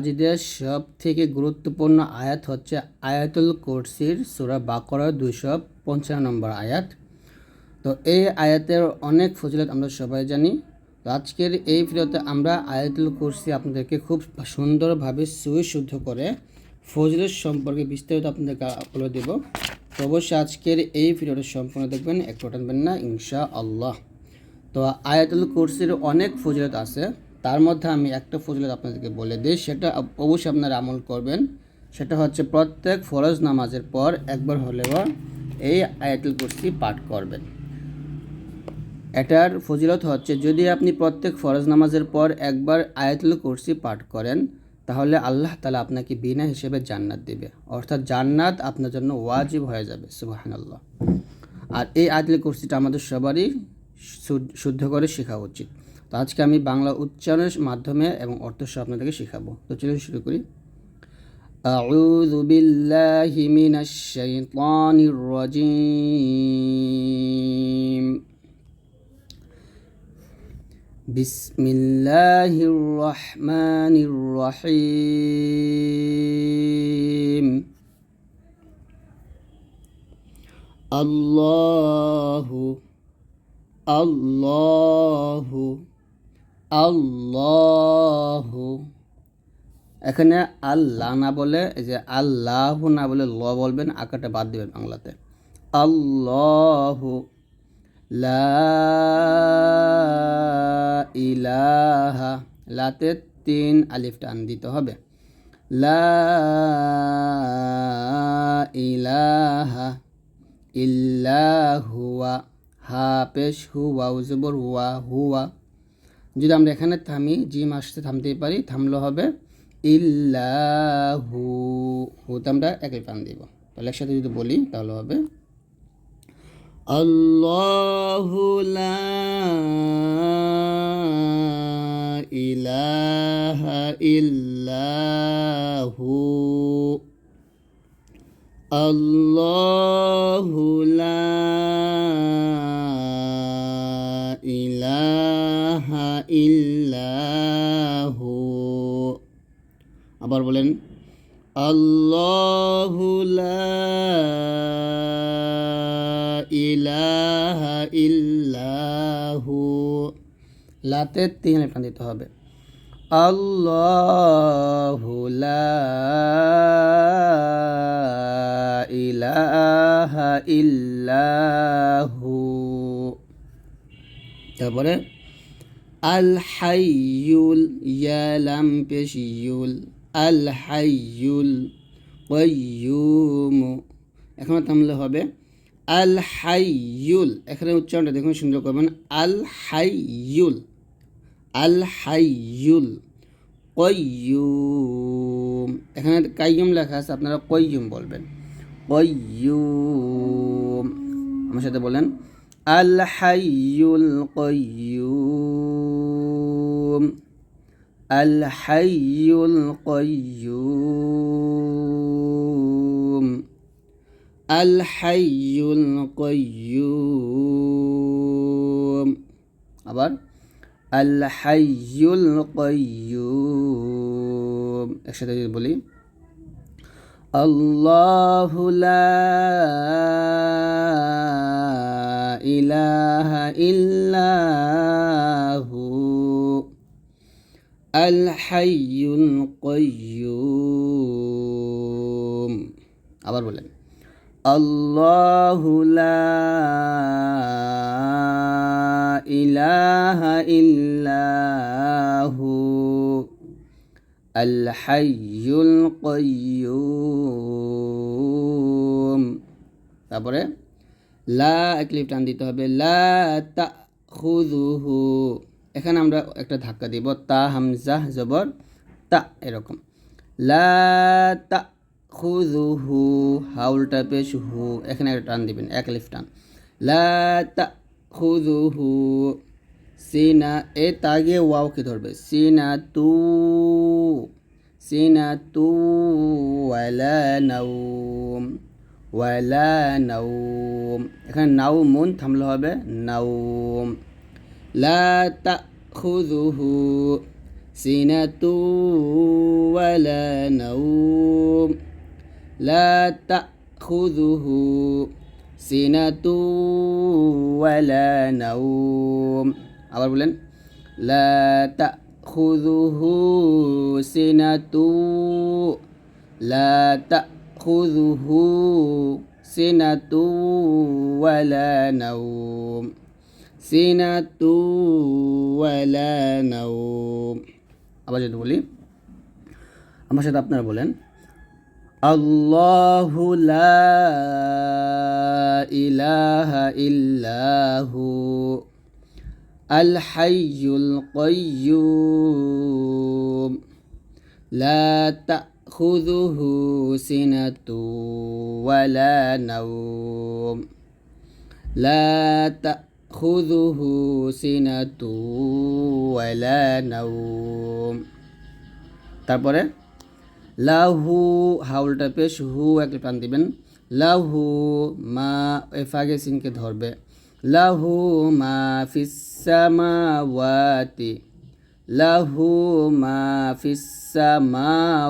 মাজিদের সব থেকে গুরুত্বপূর্ণ আয়াত হচ্ছে আয়াতুল কুরসির সুরা বাকরার দুইশো পঞ্চান্ন নম্বর আয়াত। তো এই আয়াতের অনেক ফজিলত আমরা সবাই জানি। তো আজকের এই ভিডিওতে আমরা আয়াতুল কুরসি আপনাদেরকে খুব সুন্দরভাবে সুবিশুদ্ধ করে ফজিলত সম্পর্কে বিস্তারিত আপনাদেরকে বলে দেব। তো অবশ্যই আজকের এই ভিডিওটা সম্পূর্ণ দেখবেন একটু টানবেন না ইনশা আল্লাহ তো আয়াতুল কুরসির অনেক ফজিলত আছে। তার মধ্যে আমি একটা ফজিলত আপনাদেরকে বলে দিই, সেটা অবশ্যই আপনারা আমল করবেন। সেটা হচ্ছে প্রত্যেক ফরজ নামাজের পর একবার হলেও এই আয়াতুল কুরসি পাঠ করবেন। এটার ফজিলত হচ্ছে, যদি আপনি প্রত্যেক ফরজ নামাজের পর একবার আয়াতুল কুরসি পাঠ করেন, তাহলে আল্লাহ তালা আপনাকে বিনা হিসেবে জান্নাত দেবে। অর্থাৎ জান্নাত আপনার জন্য ওয়াজিব হয়ে যাবে, সুবাহানাল্লাহ। আর এই আয়াতুল কুরসিটা আমাদের সবারই শুদ্ধ করে শেখা উচিত। তো আজকে আমি বাংলা উচ্চারণের মাধ্যমে এবং অর্থ সহ আপনাদেরকে শেখাবো তো চলুন শুরু করি أعوذ بالله من الشيطان الرجيم بسم الله الرحمن الرحيم الله الله আল্লাহ। এখানে আল্লাহ না বলে, এই যে আল্লাহ না বলে ল বলবেন আঁকাটা বাদ দেবেন বাংলাতে। আল্লাহ ইলাহা, লাতে তিন আলিফ টান দিতে হবে। লা ইলাহা ইল্লা হুয়া, হা পেশ হুয়া উজবর হুয়া হুয়া। যদি আমরা এখানে থামি, জিম আসতে থামতেই পারি, থামলে হবে ইল্লাহু। হুতে আমরা একই পান দিব। তাহলে একসাথে যদি বলি, তাহলে হবে আল্লাহু ইল্লাহু। আল্লাহু ইল্লাহু। আবার বলেন, আল্লাহু লা ইলাহা ইল্লাহু। লাতে তিন লেখা দিতে হবে। আল্লাহু লা ইলাহা ইল্লাহু। তারপরে আল হাইয়ুল ইয়ালাম পেশিয়ুল আল হাইয়ুল কয়ুম এখন থামলে হবে আল হাইয়ুল এখানে উচ্চারণটা দেখুন, সুন্দর করবেন আল হাইয়ুল আল হাইয়ুল কয়ুম এখানে কাইয়ুম লেখা আছে, আপনারা কয়ুম বলবেন। কয়ুম আমার সাথে বলেন আল হাইয়ুল কয়ুম আল হাইয়ুল কয়ুম আল হাইয়ুল কয়ুম আবার আল হাইয়ুল কয়ুম একসাথে যদি বলি الله لا إله إلا هو আলহাইউল কয়্যুম আবার বলেন, আল্লাহু লা ইলাহা ইল্লাহু আল হাইয়ুল কয়্যুম তারপরে, লা একলিপ টান দিতে হবে, লা তা তাখুযুহু। এখানে আমরা একটা ধাক্কা দিব, তা, হামজা, জবর, তা, এরকম। লা, তা পেশ হু, এখানে একটা টান দিবেন, এক লিফ টান। লা, তা সিনা, এ, তাগে ওয়াওকে ধরবে? সিনা, তু সিনা, তু, ওয়ালা নাউম ওয়ালা নাউম এখানে নাউমুন থামলে হবে নাউম লা তা খুদুহু সিনাতু ولا نوم لا تأخذه سنة ولا نوم আবার বলেন لا تأخذه سنة لا تأخذه سنة ولا نوم سنة ولا نوم আবার যদি বলি আমার সাথে আপনারা বলেন الله لا إله إلا هو الحي القيوم لا تأخذه سنة ولا نوم لا تأخذه سنة ولا نوم তারপরে লাহু হাউলটা পেশ হু একটা প্রাণ দিবেন লাহু মা এফাগে সিনকে ধরবে লাহু মা ফিসামাওয়াতি লাহু মা ফিসামাওয়াতি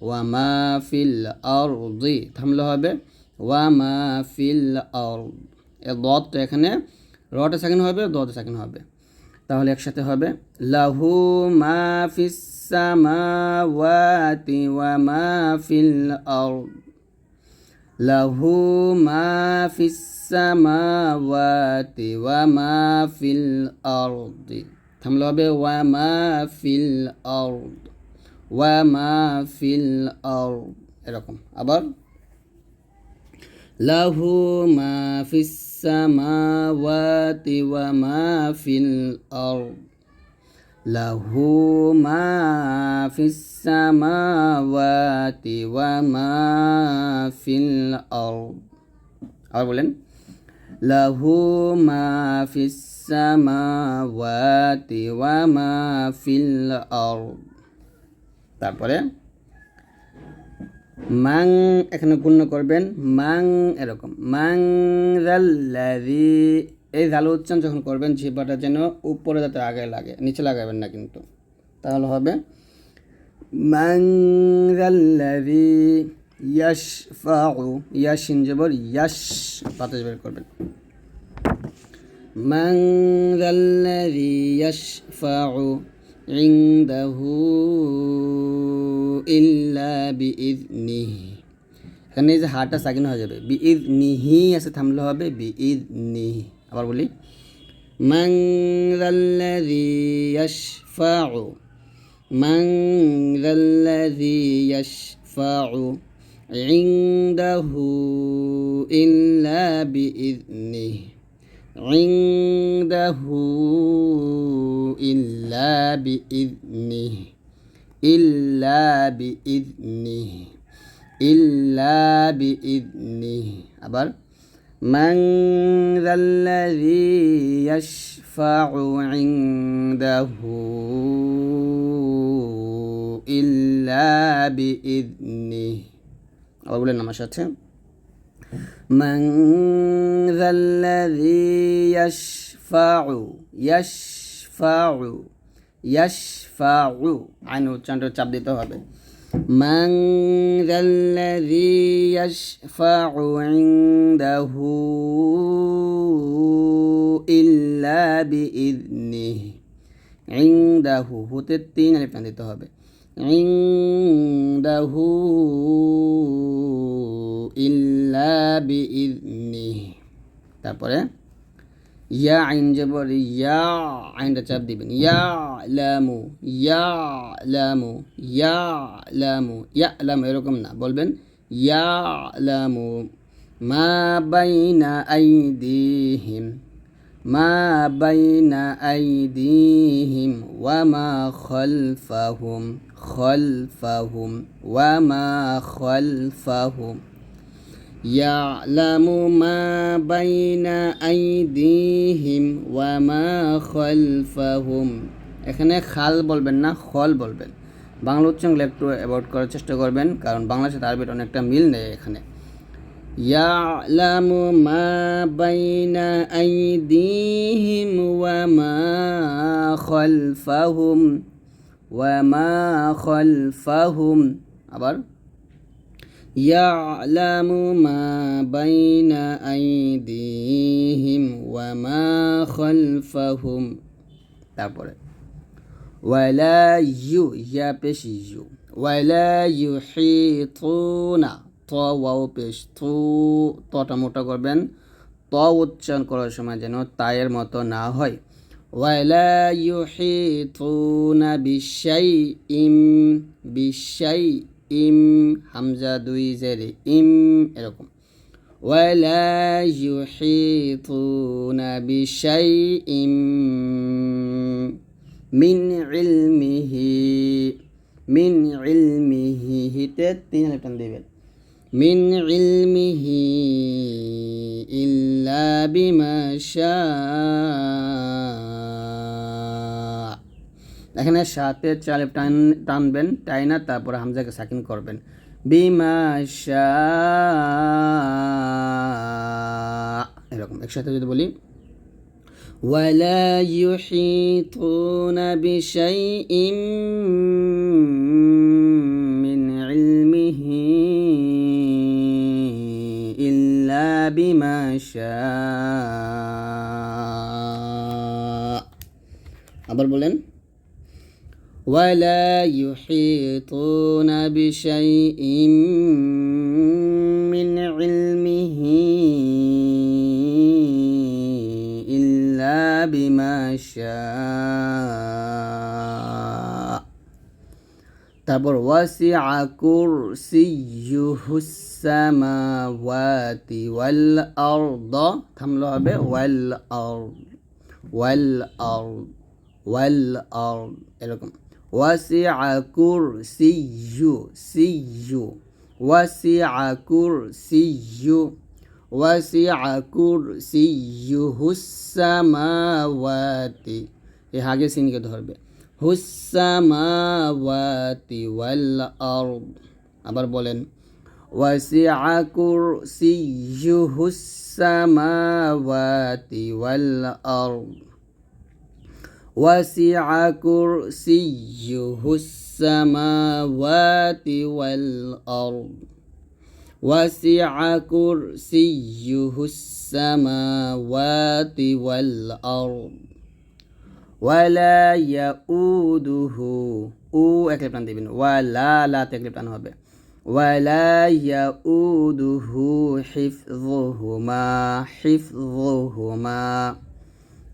ওয়া মা ফিল আরদি থামলে হবে ওয়া মা ফিল আরদ দতটা এখানে রটা সেকেন্ড হবে, দতে সেকেন্ড হবে। তাহলে একসাথে হবে, লাহু মা ফিস সামাওয়াতি ওয়া মা ফিল আরদ। লাহু মা ফিস সামাওয়াতি ওয়া মা ফিল আরদ। থামলে হবে, ওয়া মা ফিল আরদ, ওয়া মা ফিল আরদ, এরকম। আবার, লাহু মা ফিস আরদ লাহু মা ফিস সামাওয়াতি ওয়া মা ফিল আরদ আবার বলেন লাহু মা ফিস সামাওয়াতি ওয়া মা ফিল আরদ তারপরে মাং, এখানে পূর্ণ করবেন, মাং এরকম, মাং জাল্লাদি এই জাল উচ্চারণ যখন করবেন, জিহ্বাটা যেন উপরে যাতে আগে লাগে, নিচে লাগাবেন না কিন্তু। তাহলে হবে, মাং জাল্লাদি ইয়াশ ফাউ ইয়াস ইনজবর ইয়াশ, বাতাস বের করবেন। মাং জাল্লাদি ইয়াশ ফাউ عنده إلا بإذنه এখানে এই যে হাটা সাকিন হয়ে যাবে বি ইদ নিহি আছে থামলে হবে বি ইদ নিহি আবার বলি মান যাল্লাযী ইয়াশফাউ মান যাল্লাযী ইয়াশফাউ عنده إلا بإذنه عنده إلا بإذنه إلا بإذنه إلا بإذنه أبر من ذا الذي يشفع عنده إلا بإذنه আবার বলেন আমার সাথে من ذا الذي يشفع يشفع يشفع আইন উচ্চারণটা চাপ দিতে হবে من ذا الذي يشفع عنده إلا بإذنه عنده হতে তিন আলিফ টান দিতে হবে عنده إلا بإذنه তারপরে ইয়া আইন জবর ইয়া আইনটা চাপ দিবেন ইয়া লামু ইয়া লামু ইয়া লামু ইয়া লামু এরকম না বলবেন ইয়া লামু মা বাইনা আইদিহিম মা বাইনা আইদিহিম ওয়া মা খলফাহুম খলফাহুম ওয়া মা খলফাহুম يعلم ما بين أيديهم وما خلفهم এখানে খাল বলবেন না খল বলবেন বাংলা উচ্চারণ একটু অ্যাভয়েড করার চেষ্টা করবেন কারণ বাংলার সাথে আরবির অনেকটা মিল নেই এখানে يعلم ما بين أيديهم وما خلفهم وما خلفهم আবার يعلم ما بين أيديهم وما خلفهم তারপরে ওয়ালা ইউ ইয়া পেশ ইউ ওয়ালা ইউহিতুনা ত ওয়াও পেশ তু তটা মোটা করবেন ত উচ্চারণ করার সময় যেন তায়ের মতো না হয় ওয়ালা ইউহিতুনা বিশাই ইম বিশাই ইম হামজা দুই জেরে ইম এরকম ولا يحيطون بشيء من علمه من علمه হিতে তিন হাজার দেবেন من علمه إلا بما شاء এখানে সাথে চালে টান টানবেন টাইনা তারপর হামজাকে সাকিন করবেন বিমা শাহ এরকম একসাথে যদি বলি ولا يحيطون بشيء من علمه إلا بما شاء আবার বলেন ولا يحيطون بشيء من علمه إلا بما شاء তারপর ওয়াসিআ কুরসিয়ুহু সামাওয়াতি ওয়াল আরদ থামলো হবে ওয়াল আরদ ওয়াল আরদ ওয়াল আরদ এরকম ওয়াসিআ কুরসিয়ু সিয়ু ওয়াসিআ কুরসিয়ু ওয়াসিআ কুরসিয়ুহু সামাওয়াতি এ আগে সিনকে ধরবে। হুসামাওয়াতি ওয়াল আরদ আবার বলেন, ওয়াসিআ কুরসিয়ুহু সামাওয়াতি ওয়াল আরদ وسع كرسيه السماوات والأرض وسع كرسيه السماوات والأرض ولا يؤوده ও একলে প্রাণ দিবেন ওয়ালা লা একলে প্রাণ হবে ولا يؤوده حفظهما حفظهما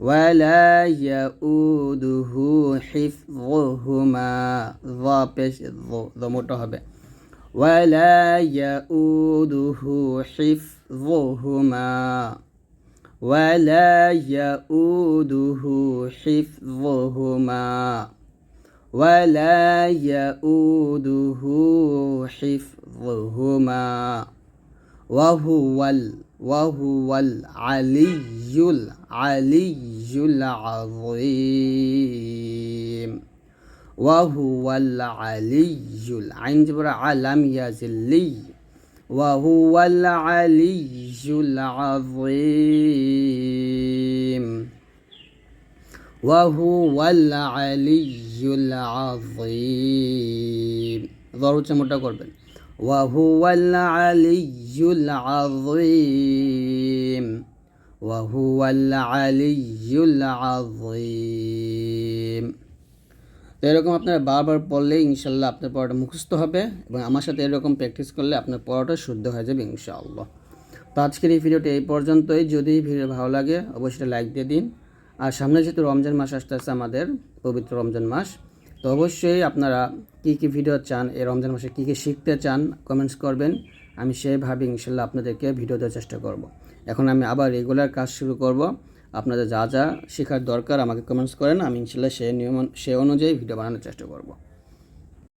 ولا ইয়াউদুহু حفظهما. ضابش পেশ যু ولا يؤوده حفظهما. ولا يؤوده حفظهما. ولا يؤوده حفظهما. وهو ال وهو العلي العلي العظيم وهو العلي العين جبر علم يزلي وهو العلي العظيم وهو العلي العظيم ضرورة মোটা করবেন وهو العلي العظيم وهو العلي العظيم তো এরকম আপনারা বারবার পড়লে ইনশাল্লাহ আপনার পড়াটা মুখস্থ হবে এবং আমার সাথে এরকম প্র্যাকটিস করলে আপনার পড়াটা শুদ্ধ হয়ে যাবে ইনশাআল্লাহ তো আজকের এই ভিডিওটি এই পর্যন্তই যদি ভিডিও ভালো লাগে অবশ্যই লাইক দিয়ে দিন আর সামনে যেহেতু রমজান মাস আসতে আসছে আমাদের পবিত্র রমজান মাস তো অবশ্যই আপনারা কি কি ভিডিও চান, এই রমজান মাসে কি কি শিখতে চান কমেন্টস করবেন। আমি সেভাবে ইনশাল্লাহ আপনাদেরকে ভিডিও দেওয়ার চেষ্টা করব। এখন আমি আবার রেগুলার কাজ শুরু করব। আপনাদের যা যা শেখার দরকার আমাকে কমেন্টস করেন, আমি ইনশাল্লাহ সে নিয়ম, সে অনুযায়ী ভিডিও বানানোর চেষ্টা করব।